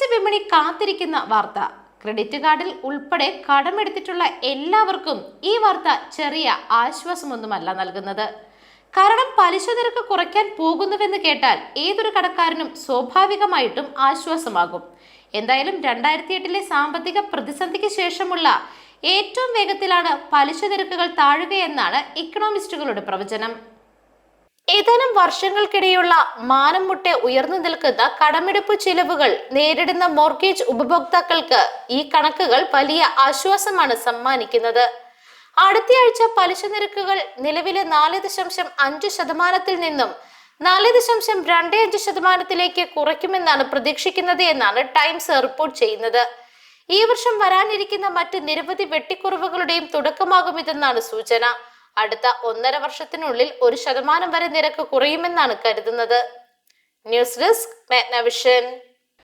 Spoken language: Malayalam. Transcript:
വാണിജ്യ വിപണി കാത്തിരിക്കുന്ന വാർത്ത. ക്രെഡിറ്റ് കാർഡിൽ ഉൾപ്പെടെ കടമെടുത്തിട്ടുള്ള എല്ലാവർക്കും ഈ വാർത്ത ചെറിയ ആശ്വാസമൊന്നുമല്ല നൽകുന്നത്. കാരണം പലിശ നിരക്ക് കുറയ്ക്കാൻ പോകുന്നുവെന്ന് കേട്ടാൽ ഏതൊരു കടക്കാരനും സ്വാഭാവികമായിട്ടും ആശ്വാസമാകും. എന്തായാലും രണ്ടായിരത്തി എട്ടിലെ സാമ്പത്തിക പ്രതിസന്ധിക്ക് ശേഷമുള്ള ഏറ്റവും വേഗത്തിലാണ് പലിശ നിരക്കുകൾ താഴുകയെന്നാണ് ഇക്കണോമിസ്റ്റുകളുടെ പ്രവചനം. ഏതാനും വർഷങ്ങൾക്കിടെയുള്ള മാനം മുട്ടെ ഉയർന്നു നിൽക്കുന്ന കടമെടുപ്പ് ചിലവുകൾ നേരിടുന്ന മോർഗേജ് ഉപഭോക്താക്കൾക്ക് ഈ കണക്കുകൾ വലിയ ആശ്വാസമാണ് സമ്മാനിക്കുന്നത്. അടുത്തയാഴ്ച പലിശ നിരക്കുകൾ നിലവിലെ നാല് ദശാംശം അഞ്ച് ശതമാനത്തിൽ നിന്നും നാല് ദശാംശം രണ്ട് അഞ്ച് ശതമാനത്തിലേക്ക് കുറയ്ക്കുമെന്നാണ് പ്രതീക്ഷിക്കുന്നത് എന്നാണ് ടൈംസ് റിപ്പോർട്ട് ചെയ്യുന്നത്. ഈ വർഷം വരാനിരിക്കുന്ന മറ്റ് നിരവധി വെട്ടിക്കുറവുകളുടെയും തുടക്കമാകും ഇതെന്നാണ് സൂചന. അടുത്ത ഒന്നര വർഷത്തിനുള്ളിൽ ഒരു ശതമാനം വരെ നിരക്ക് കുറയുമെന്നാണ് കരുതുന്നത്. News desk മെഗ്നവിഷൻ.